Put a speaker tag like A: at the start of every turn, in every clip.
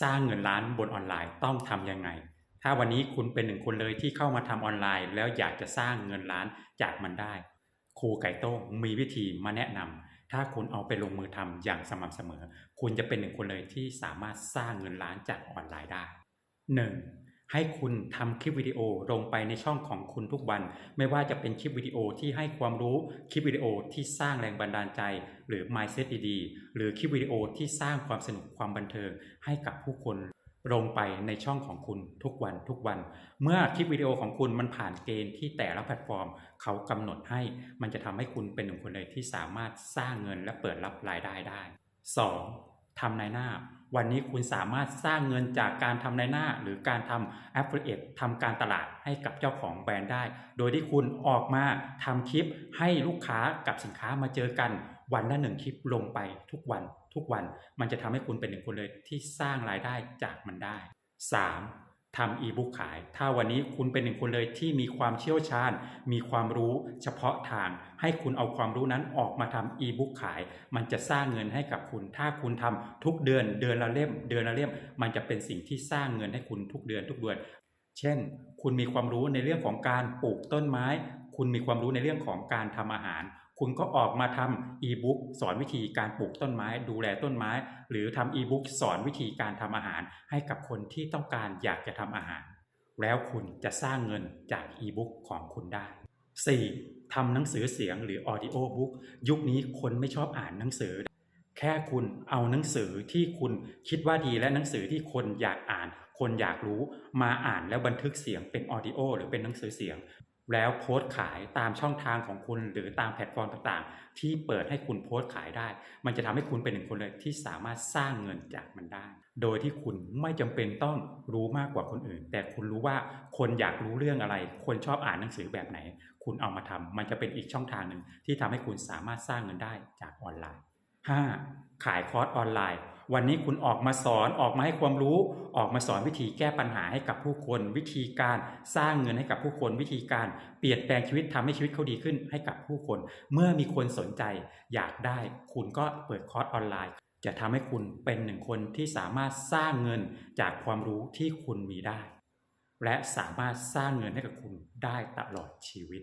A: สร้างเงินล้านบนออนไลน์ต้องทำยังไง ถ้าวันนี้คุณเป็นหนึ่งคนเลยที่เข้ามาทำออนไลน์ แล้วอยากจะสร้างเงินล้านจากมันได้ ครูไก่โต้งมีวิธีมาแนะนำถ้าคุณเอาไปลงมือทำอย่างสม่ำเสมอ คุณจะเป็นหนึ่งคนเลยที่สามารถสร้างเงินล้านจากออนไลน์ได้ 1. ให้คุณทำคลิปวิดีโอลงไปในช่องของคุณทุกวัน ไม่ว่าจะเป็นคลิปวิดีโอที่ให้ความรู้คลิปวิดีโอที่สร้างแรงบันดาลใจ หรือ mindset ดีๆหรือคลิปวิดีโอที่สร้างความสนุกความบันเทิงให้กับผู้คนลงไปในช่องของคุณทุกวันทุกวัน เมื่อคลิปวิดีโอของคุณมันผ่านเกณฑ์ที่แต่ละแพลตฟอร์ม เขากำหนดให้ มันจะทำให้คุณเป็นหนึ่งคนเลยที่สามารถสร้างเงินและเปิดรับรายได้ได้ 2. ทำนายหน้า วันนี้คุณสามารถสร้างเงินจากการทำนายหน้า หรือการทำ affiliate ทำการตลาดให้กับเจ้าของแบรนด์ได้ โดยที่คุณออกมาทำคลิปให้ลูกค้ากับสินค้ามาเจอกัน วันละหนึ่งคลิปลงไปทุกวันทุกวัน มันจะทำให้คุณเป็นหนึ่งคนเลยที่สร้างรายได้จากมันได้ 3. ทำอีบุ๊กขาย ถ้าวันนี้คุณเป็นหนึ่งคนเลยที่มีความเชี่ยวชาญ มีความรู้เฉพาะทาง ให้คุณเอาความรู้นั้นออกมาทำอีบุ๊กขาย มันจะสร้างเงินให้กับคุณ ถ้าคุณทำทุกเดือนเดือนละเล่ม เดือนละเล่ม มันจะเป็นสิ่งที่สร้างเงินให้คุณทุกเดือนทุกเดือน เช่น คุณมีความรู้ในเรื่องของการปลูกต้นไม้ คุณมีความรู้ในเรื่องของการทำอาหาร คุณก็ออกมาทำอีบุ๊กสอนวิธีการปลูกต้นไม้ ดูแลต้นไม้ หรือทำอีบุ๊กสอนวิธีการทำอาหาร ให้กับคนที่ต้องการอยากจะทำอาหาร แล้วคุณจะสร้างเงินจากอีบุ๊กของคุณได้ 4. ทำหนังสือเสียงหรือ Audio Book ยุคนี้คนไม่ชอบอ่านหนังสือ แค่คุณเอาหนังสือที่คุณคิดว่าดีและหนังสือที่คนอยากอ่าน คนอยากรู้มาอ่านแล้วบันทึกเสียงเป็นออดิโอหรือเป็นหนังสือเสียง แล้วโพสต์ขายตามช่องทางของคุณ หรือตามแพลตฟอร์มต่างๆ ที่เปิดให้คุณโพสต์ขายได้ มันจะทำให้คุณเป็นหนึ่งคนเลยที่สามารถสร้างเงินจากมันได้ โดยที่คุณไม่จำเป็นต้องรู้มากกว่าคนอื่น แต่คุณรู้ว่าคนอยากรู้เรื่องอะไร คนชอบอ่านหนังสือแบบไหน คุณเอามาทำมันจะเป็นอีกช่องทางหนึ่งที่ทำให้คุณสามารถสร้างเงินได้จากออนไลน์ 5. ขายคอร์สออนไลน์ วันนี้คุณออกมาสอนออกมาให้ความรู้ ออกมาสอนวิธีแก้ปัญหาให้กับผู้คน วิธีการสร้างเงินให้กับผู้คน วิธีการเปลี่ยนแปลงชีวิตทำให้ชีวิตเขาดีขึ้นให้กับผู้คน เมื่อมีคนสนใจอยากได้ คุณก็เปิดคอร์สออนไลน์ จะทำให้คุณเป็นหนึ่งคนที่สามารถสร้างเงินจากความรู้ที่คุณมีได้ และสามารถสร้างเงินให้กับคุณได้ตลอดชีวิต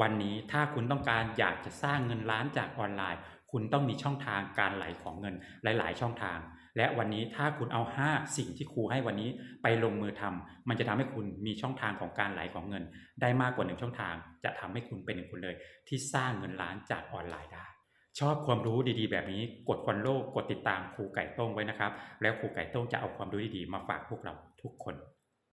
A: วันนี้ถ้าคุณต้องการอยากจะสร้างเงินล้านจากออนไลน์ คุณต้องมีช่องทางการไหลของเงินหลาย ๆ ช่องทาง และวันนี้ถ้าคุณเอา 5 สิ่งที่ครูให้วันนี้ไปลงมือทำมันจะทำให้คุณมีช่องทางของการไหลของเงิน ได้มากกว่าหนึ่งช่องทาง จะทำให้คุณเป็นหนึ่งคนเลย ที่สร้างเงินล้านจากออนไลน์ได้ ชอบความรู้ดีๆ แบบนี้กดฟอลโล่กดติดตามครูไก่โต้งไว้นะครับ แล้วครูไก่โต้งจะเอาความรู้ดีๆมาฝากพวกเราทุกคน